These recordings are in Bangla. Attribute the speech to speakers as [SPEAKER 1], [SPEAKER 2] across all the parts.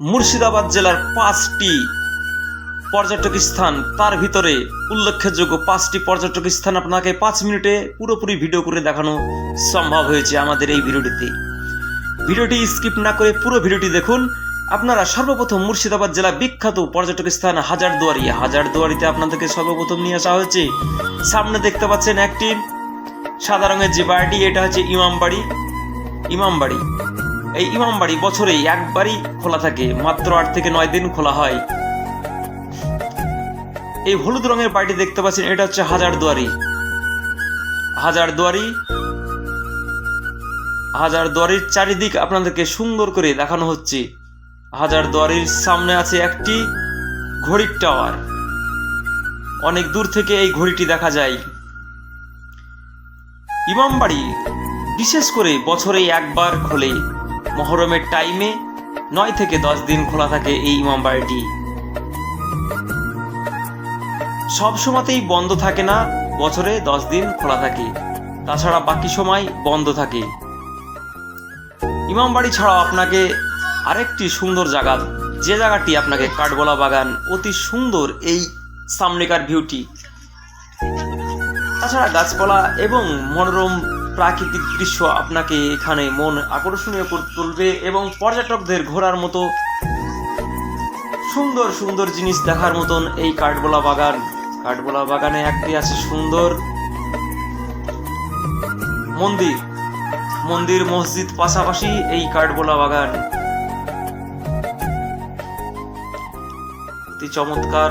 [SPEAKER 1] মুর্শিদাবাদ জেলার পাঁচটি পর্যটক স্থান। তার ভিতরে উল্লেখযোগ্য পাঁচটি পর্যটক স্থান আপনাকে পাঁচ মিনিটে পুরোপুরি ভিডিও করে দেখানো সম্ভব হয়েছে আমাদের এই ভিডিওটিতে। ভিডিওটি স্কিপ না করে পুরো ভিডিওটি দেখুন। আপনারা সর্বপ্রথম মুর্শিদাবাদ জেলা বিখ্যাত পর্যটক স্থান হাজারদুয়ারি হাজারদুয়ারিতে আপনাদেরকে সর্বপ্রথম নিয়ে আসা হয়েছে। সামনে দেখতে পাচ্ছেন একটি সাদা রঙের যে বাড়িটি, এটা হচ্ছে ইমামবাড়ি। ইমামবাড়ি। এই ইমামবাড়ি বছরে একবারই খোলা থাকে, মাত্র আট থেকে নয় দিন খোলা হয়। এই হলুদ রঙের বাড়িটি দেখতে পাচ্ছেন, এটা হচ্ছে হাজারদুয়ারি হাজারদুয়ারি হাজারদুয়ারির চারিদিক আপনাদেরকে সুন্দর করে দেখানো হচ্ছে। হাজারদুয়ারির সামনে আছে একটি ঘড়ির টাওয়ার। অনেক দূর থেকে এই ঘড়িটি দেখা যায়। ইমামবাড়ি বিশেষ করে বছরে একবার খোলে। মহরমের টাইমে নয় থেকে দশ দিন খোলা থাকে এই ইমামবাড়িটি সব সময়তেই বন্ধ থাকে না, বছরে দশ দিন খোলা থাকে। তাছাড়া বাকি সময় বন্ধ থাকে। ইমামবাড়ি ছাড়াও আপনাকে আরেকটি সুন্দর জায়গা, যে জায়গাটি আপনাকে কাঠগোলা বাগান অতি সুন্দর এই সামনেকার ভিউটি তাছাড়া গাছপালা এবং মনোরম প্রাকৃতিক দৃশ্য আপনাকে এখানে মন আকর্ষণীয় করে তুলবে এবং পর্যটকদের ঘোরার মতো সুন্দর সুন্দর জিনিস দেখার মতন এই কাঠগোলা বাগান। কাঠগোলা বাগানে একটি আছে সুন্দর মন্দির। মন্দির, মসজিদ পাশাপাশি এই কাঠগোলা বাগান। অতি চমৎকার,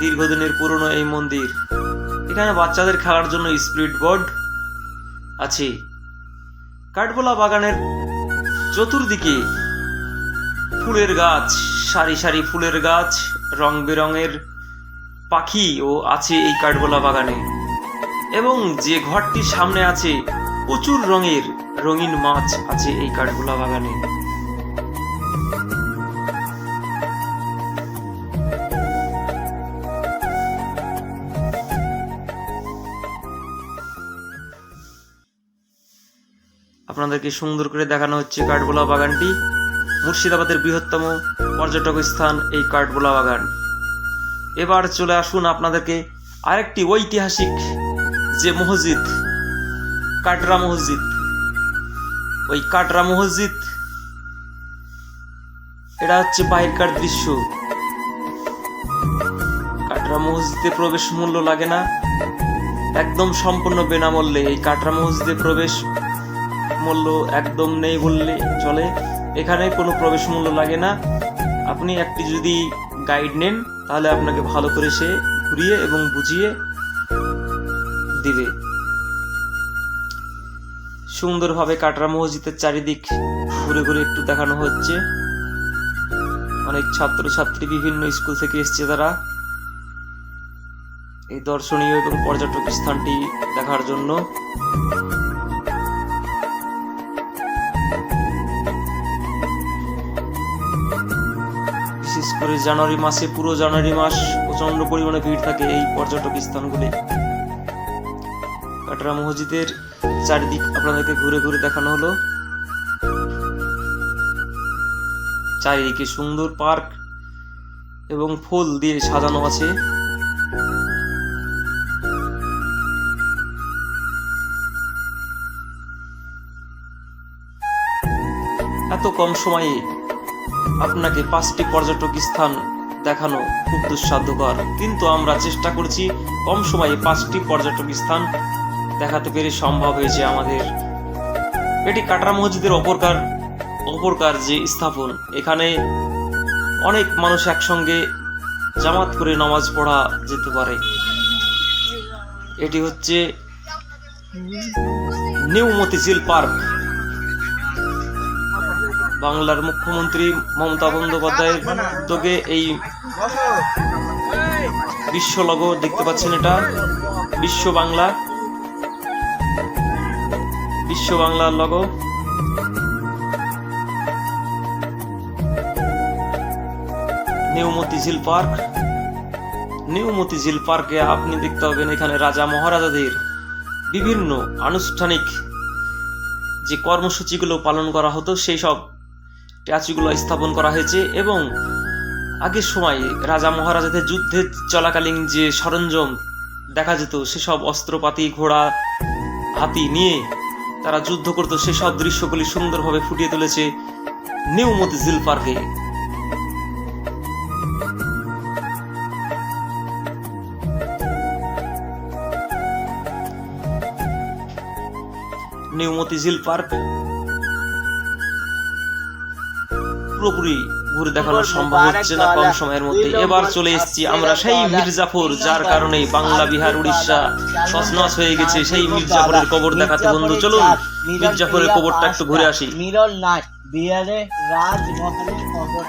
[SPEAKER 1] দীর্ঘদিনের পুরনো এই মন্দির। এখানে বাচ্চাদের খেলার জন্য স্পিড বোর্ড আছে। কাঠগোলা বাগানের চতুর্দিকে ফুলের গাছ, সারি সারি ফুলের গাছ, রং বেরঙের পাখিও আছে এই কাঠগোলা বাগানে। এবং যে ঘরটির সামনে আছে প্রচুর রঙের রঙিন মাছ আছে এই কাঠগোলা বাগানে। আপনাদেরকে সুন্দর করে দেখানো হচ্ছে কাঠগোলা বাগানটি। মুর্শিদাবাদের বৃহত্তম পর্যটক স্থান এই কাঠগোলা বাগান। এবার চলে আসুন আপনাদেরকে আরেকটি ঐতিহাসিক যে মসজিদ, কাটরা মসজিদ। ওই কাটরা মসজিদ, এটা হচ্ছে বাইরকার দৃশ্য। কাটরা মসজিদে প্রবেশ মূল্য লাগে না। একদম সম্পূর্ণ বিনামূল্যে এই কাটরা মসজিদে প্রবেশ মূল্য একদম নেই বললে চলে। এখানে কোনো প্রবেশ মূল্য লাগে না। আপনি একটি যদি গাইড নেন, তাহলে আপনাকে ভালো করে সে ঘুরিয়ে এবং বুঝিয়ে দিবে। সুন্দরভাবে কাটরা মসজিদের চারিদিক ঘুরে ঘুরে একটু দেখানো হচ্ছে। অনেক ছাত্র ছাত্রী বিভিন্ন স্কুল থেকে এসছে তারা। এই দর্শনীয় এবং পর্যটক স্থানটি দেখার জন্য। বিশেষ করে জানুয়ারি মাসে, পুরো জানুয়ারি মাস প্রচণ্ড পরিমাণে ভিড় থাকে এই পর্যটক স্থানগুলি। কাটরা মসজিদের চারিদিক আপনাদেরকে ঘুরে ঘুরে দেখানো হলো। চারিদিকে সুন্দর পার্ক এবং ফুল দিয়ে সাজানো আছে। এত কম সময়ে আপনাকে পাঁচটি পর্যটক স্থান দেখানো খুব দুঃসাধ্যকর। কিন্তু আমরা চেষ্টা করছি কম সময়ে পাঁচটি পর্যটক স্থান দেখাতে পেরে সম্ভব হয়েছে আমাদের। এটি কাটরা মসজিদের অপরকার অপরকার যে স্থাপন, এখানে অনেক মানুষ একসঙ্গে জামাত করে নামাজ পড়া যেতে পারে। এটি হচ্ছে নিউ মতিঝিল পার্ক। বাংলার মুখ্যমন্ত্রী মমতা বন্দ্যোপাধ্যায়ের উদ্যোগে এই বিশ্ব লগো দেখতে পাচ্ছেন এটা, বিশ্ব বাংলা। বিশ্ব বাংলার logo. New Motijheel park. New Motijheel পার্কে আপনি দেখতে পাবেন এখানে রাজা মহারাজাদের বিভিন্ন আনুষ্ঠানিক যে কর্মসূচিগুলো পালন করা হতো, সেই সব স্ট্যাচুগুলো স্থাপন করা হয়েছে এবং আগের সময় রাজা মহারাজাদের যুদ্ধের চলাকালীন যে সরঞ্জাম দেখা যেত, সেসব অস্ত্রপাতি, ঘোড়া, হাতি নিয়ে তারা যুদ্ধ করত। সেসব দৃশ্যগুলি সুন্দরভাবে ফুটিয়ে তুলেছে নিউ মতিঝিল পার্কে। নিউ মতিঝিল পার্ক পুরোপুরি ঘুরে দেখানো সম্ভব হচ্ছে না কম সময়ের মধ্যে। এবার চলে এসেছি আমরা সেই মির্জাফর যার কারণে বাংলা বিহার উড়িষ্যা তছনছ হয়ে গেছে। সেই মির্জাফরের কবর দেখাতে বন্ধু চলুন মির্জাফরের কবরটা একটু ঘুরে আসি।
[SPEAKER 2] মিরর নাট বিহারে রাজমহলের কবর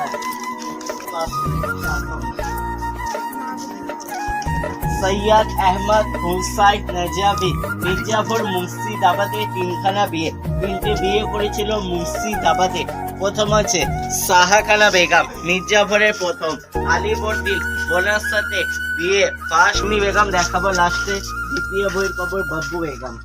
[SPEAKER 2] সৈয়দ আহমদ হুসাইন নজাবি মির্জাফর মুর্শিদাবাদে তিনখানা বিয়ে। তিনটে বিয়ে করেছিল মুর্শিদাবাদে। প্রথম আছে সাহাখানা বেগম মির্জাফরের প্রথম। আলিবর্দিন বোনার সাথে বিয়ে। কাশ্মী বেগম দেখাবো লাস্টে দ্বিতীয় বইয়ের কবর বাব্বু বেগম।